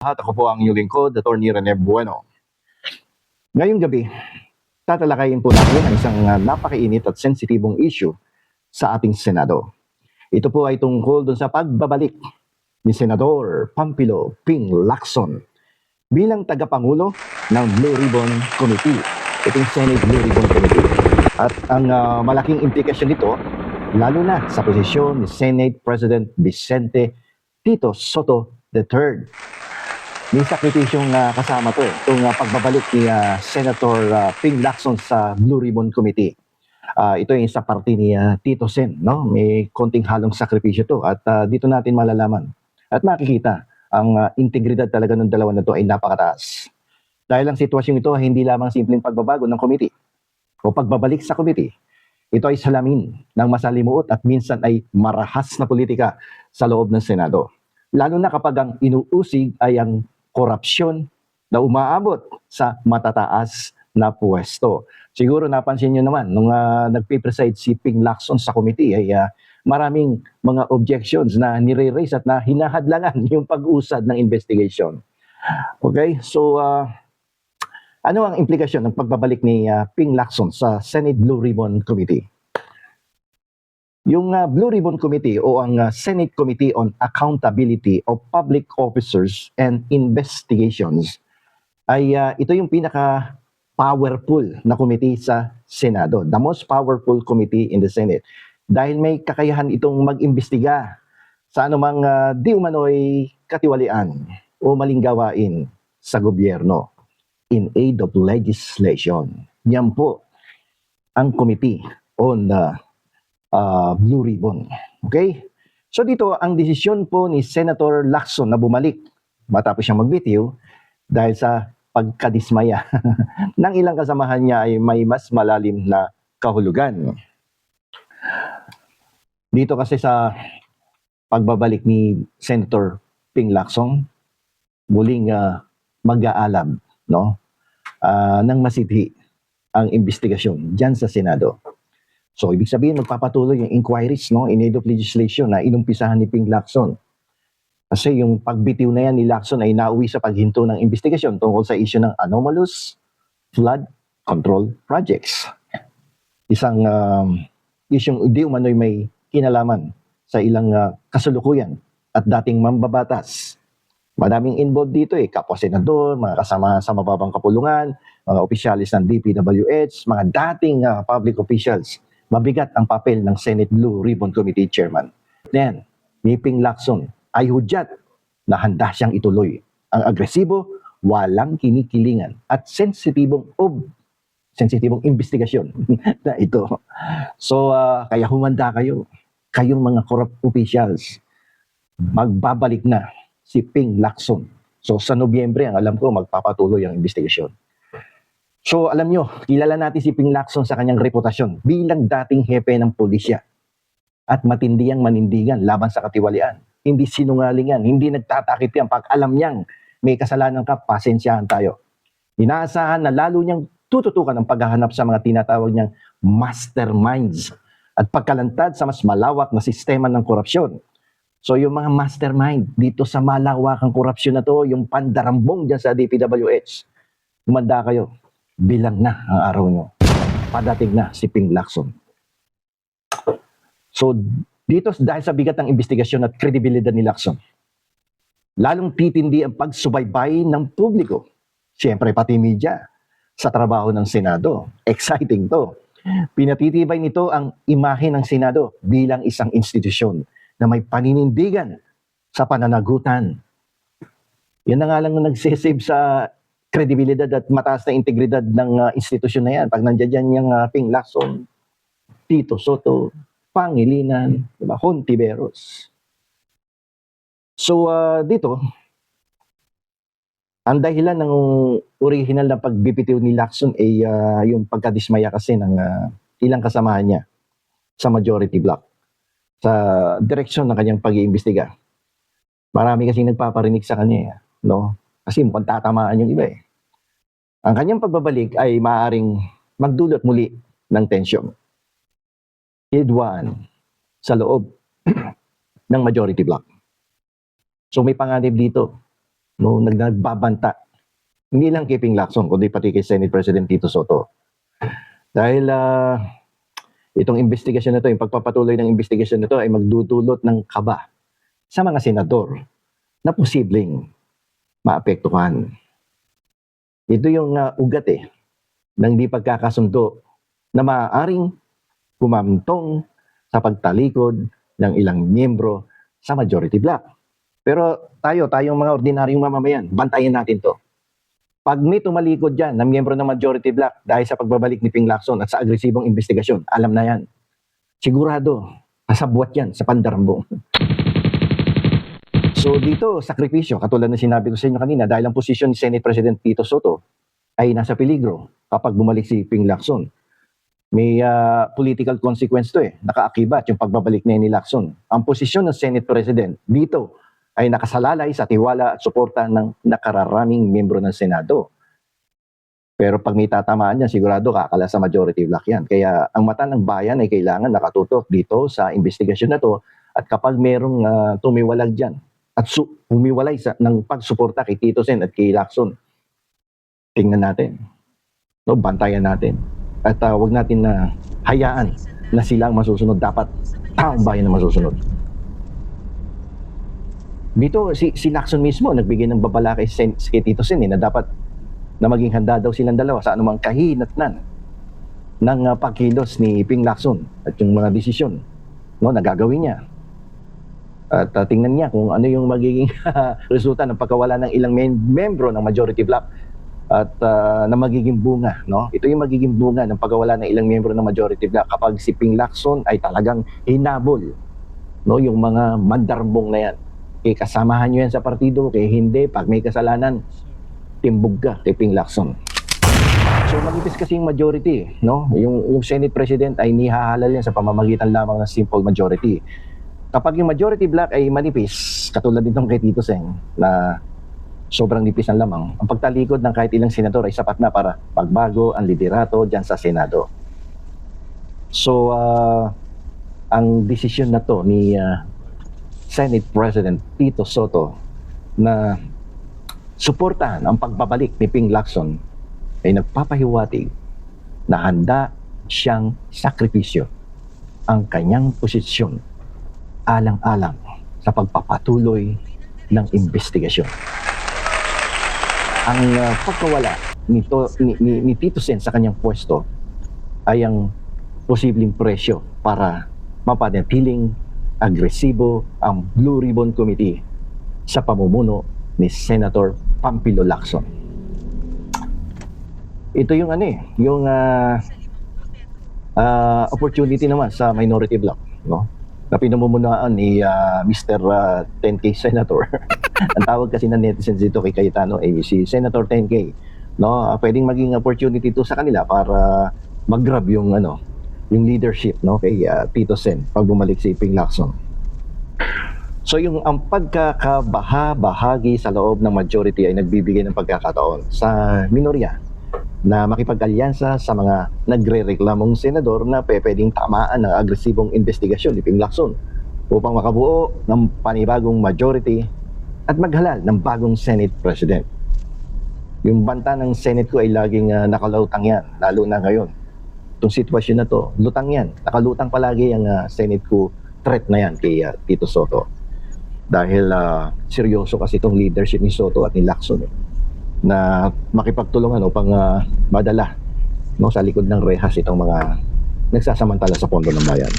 lahat. Ako po ang inyong lingkod, Atty. Rene Bueno. Ngayong gabi, tatalakayin po natin ang isang uh, napakainit at sensitibong issue sa ating Senado. Ito po ay tungkol dun sa pagbabalik ni Senador Pampilo Ping Lacson bilang tagapangulo ng Blue Ribbon Committee. Itong Senate Blue Ribbon Committee. At ang uh, malaking implikasyon nito, lalo na sa posisyon ni Senate President Vicente Tito Soto III. May sakripisyong uh, kasama to, eh, itong uh, pagbabalik ni uh, Senator uh, Ping Lacson sa Blue Ribbon Committee. Uh, ito ay sa parte ni uh, Tito Sen, no? May konting halong sakripisyo to at uh, dito natin malalaman at makikita ang uh, integridad talaga ng dalawa na to ay napakataas. Dahil ang sitwasyong ito ay hindi lamang simpleng pagbabago ng committee o pagbabalik sa committee. Ito ay salamin ng masalimuot at minsan ay marahas na politika sa loob ng Senado. Lalo na kapag ang inuusig ay ang korupsyon na umaabot sa matataas na pwesto. Siguro napansin nyo naman, nung uh, nagpe-preside si Ping Lacson sa committee, ay uh, maraming mga objections na nire-raise at na hinahadlangan yung pag-usad ng investigation. Okay, so uh, ano ang implikasyon ng pagbabalik ni uh, Ping Lacson sa Senate Blue Ribbon Committee? Yung uh, Blue Ribbon Committee o ang uh, Senate Committee on Accountability of Public Officers and Investigations ay uh, ito yung pinaka powerful na committee sa Senado. The most powerful committee in the Senate. Dahil may kakayahan itong mag-imbestiga sa anumang uh, di umano'y katiwalian o maling gawain sa gobyerno in aid of legislation. Yan po ang committee on uh, uh, Blue Ribbon. Okay? So dito, ang desisyon po ni Senator Lacson na bumalik matapos siyang magbitiw dahil sa pagkadismaya ng ilang kasamahan niya ay may mas malalim na kahulugan. Dito kasi sa pagbabalik ni Senator Ping Lacson, muling uh, mag-aalab no? Uh, ng masidhi ang investigasyon diyan sa Senado. So, ibig sabihin, magpapatuloy yung inquiries no, in aid of legislation na inumpisahan ni Ping Lacson. Kasi yung pagbitiw na yan ni Lacson ay nauwi sa paghinto ng investigasyon tungkol sa issue ng anomalous flood control projects. Isang um, isyong di umano'y may kinalaman sa ilang uh, kasulukuyan at dating mambabatas. Madaming involved dito eh, kapwa senador, mga kasama sa mababang kapulungan, mga opisyalis ng DPWH, mga dating uh, public officials mabigat ang papel ng Senate Blue Ribbon Committee Chairman. Then, ni Ping Lacson ay hudyat na handa siyang ituloy ang agresibo, walang kinikilingan at sensitibong ob sensitibong investigasyon na ito. So, uh, kaya humanda kayo, kayong mga corrupt officials, magbabalik na si Ping Lacson. So, sa Nobyembre, ang alam ko, magpapatuloy ang investigasyon. So alam nyo, kilala natin si Ping Lacson sa kanyang reputasyon bilang dating hepe ng pulisya at matindiyang manindigan laban sa katiwalian. Hindi sinungaling yan, hindi nagtatakip yan pag alam niyang may kasalanan ka, pasensyahan tayo. Inaasahan na lalo niyang tututukan ang paghahanap sa mga tinatawag niyang masterminds at pagkalantad sa mas malawak na sistema ng korupsyon. So yung mga mastermind dito sa malawakang korupsyon na to, yung pandarambong dyan sa DPWH, humanda kayo bilang na ang araw nyo. Padating na si Ping Lacson. So, dito dahil sa bigat ng investigasyon at kredibilidad ni Lacson, lalong titindi ang pagsubaybay ng publiko. Siyempre, pati media sa trabaho ng Senado. Exciting to. Pinatitibay nito ang imahe ng Senado bilang isang institusyon na may paninindigan sa pananagutan. Yan na nga lang na nagsisave sa kredibilidad at mataas na integridad ng uh, institusyon na yan. Pag nandiyan dyan yung uh, Ping Lacson, Tito Soto, Pangilinan, diba? Hontiveros. So uh, dito, ang dahilan ng original na pagbibitiw ni Lacson ay uh, yung pagkadismaya kasi ng uh, ilang kasamahan niya sa majority block sa direksyon ng kanyang pag-iimbestiga. Marami kasi nagpaparinig sa kanya, eh, no? Kasi mukhang tatamaan yung iba eh. Ang kanyang pagbabalik ay maaaring magdulot muli ng tensyon. Hidwaan sa loob ng majority block. So may panganib dito no, nag- nagbabanta. Hindi lang kay Ping Lacson, kundi pati kay Senate President Tito Soto. Dahil ah, itong investigasyon na to, yung pagpapatuloy ng investigasyon na to ay magdudulot ng kaba sa mga senador na posibleng maapektuhan. Ito yung ah, ugat eh ng di pagkakasundo na maaaring kumamtong sa pagtalikod ng ilang miyembro sa majority bloc. Pero tayo, tayong mga ordinaryong mamamayan, bantayan natin to. Pag may tumalikod dyan na miyembro ng majority bloc dahil sa pagbabalik ni Ping Lacson at sa agresibong investigasyon, alam na yan. Sigurado, kasabwat yan sa pandarambong. So dito, sakripisyo, katulad na sinabi ko sa inyo kanina, dahil ang posisyon ni Senate President Tito Soto ay nasa peligro kapag bumalik si Ping Lacson. May ah, political consequence to eh. Nakaakibat yung pagbabalik niya ni Lacson. Ang posisyon ng Senate President dito ay nakasalalay sa tiwala at suporta ng nakararaming miyembro ng Senado. Pero pag may tatamaan niya, sigurado kakala sa majority block yan. Kaya ang mata ng bayan ay kailangan nakatutok dito sa investigasyon na to at kapag merong ah, tumiwalag dyan at su- humiwalay sa, ng pagsuporta kay Tito Sen at kay Lacson, tingnan natin. No, bantayan natin. At ah, wag natin na hayaan na sila ang masusunod. Dapat taong bayan ang masusunod. Dito, si, si Lacson mismo nagbigay ng babala kay, Sen, kay Tito Sen eh, na dapat na maging handa daw silang dalawa sa anumang kahinatnan ng ah, pagkilos ni Ping Lacson at yung mga desisyon no, na gagawin niya. At tingnan niya kung ano yung magiging resulta ng pagkawala ng ilang men- membro ng majority bloc at ah, na magiging bunga. No? Ito yung magiging bunga ng pagkawala ng ilang membro ng majority bloc kapag si Ping Lacson ay talagang hinabol no? yung mga mandarbong na yan. Eh, kasamahan nyo yan sa partido, kaya hindi, pag may kasalanan, timbog ka kay Ping Lacson. So manipis kasi yung majority, no? Yung, yung Senate President ay nihahalal yan sa pamamagitan lamang ng simple majority. Kapag yung majority block ay manipis, katulad nitong kay Tito Seng, na sobrang nipis ng lamang, ang pagtalikod ng kahit ilang senador ay sapat na para magbago ang liderato dyan sa Senado. So, ah, ang desisyon na to ni ah, Senate President Tito Soto na suportahan ang pagbabalik ni Ping Lacson ay nagpapahiwatig na handa siyang sakripisyo ang kanyang posisyon alang-alang sa pagpapatuloy ng investigasyon. Ang uh, pagkawala nito, ni, ni, ni Tito Sen sa kanyang pwesto ay ang posibleng presyo para mapanatiling agresibo ang Blue Ribbon Committee sa pamumuno ni Senator Pampilo Lacson. Ito yung ano eh, yung ah, ah, opportunity naman sa minority bloc, no? Na pinamumunuan ni ah, Mr. ah, 10K Senator. Ang tawag kasi ng netizens dito kay Cayetano ay si Senator 10K, no? Ah, pwedeng maging opportunity to sa kanila para mag-grab yung ano, yung leadership, no? Kay ah, Tito Sen pag bumalik si Ping Lacson. So yung ang pagkakabaha-bahagi sa loob ng majority ay nagbibigay ng pagkakataon sa minorya na makipag-alyansa sa mga nagre-reklamong senador na pwedeng tamaan ng agresibong investigasyon ni Ping Lacson upang makabuo ng panibagong majority at maghalal ng bagong Senate President. Yung banta ng Senate ko ay laging uh, nakalautang yan, lalo na ngayon. Itong sitwasyon na to, lutang yan. Nakalutang palagi ang ah, Senate ko threat na yan kay ah, Tito Soto. Dahil ah, seryoso kasi itong leadership ni Soto at ni Lacson eh, na makipagtulungan upang ah, madala no, sa likod ng rehas itong mga nagsasamantala sa pondo ng bayan.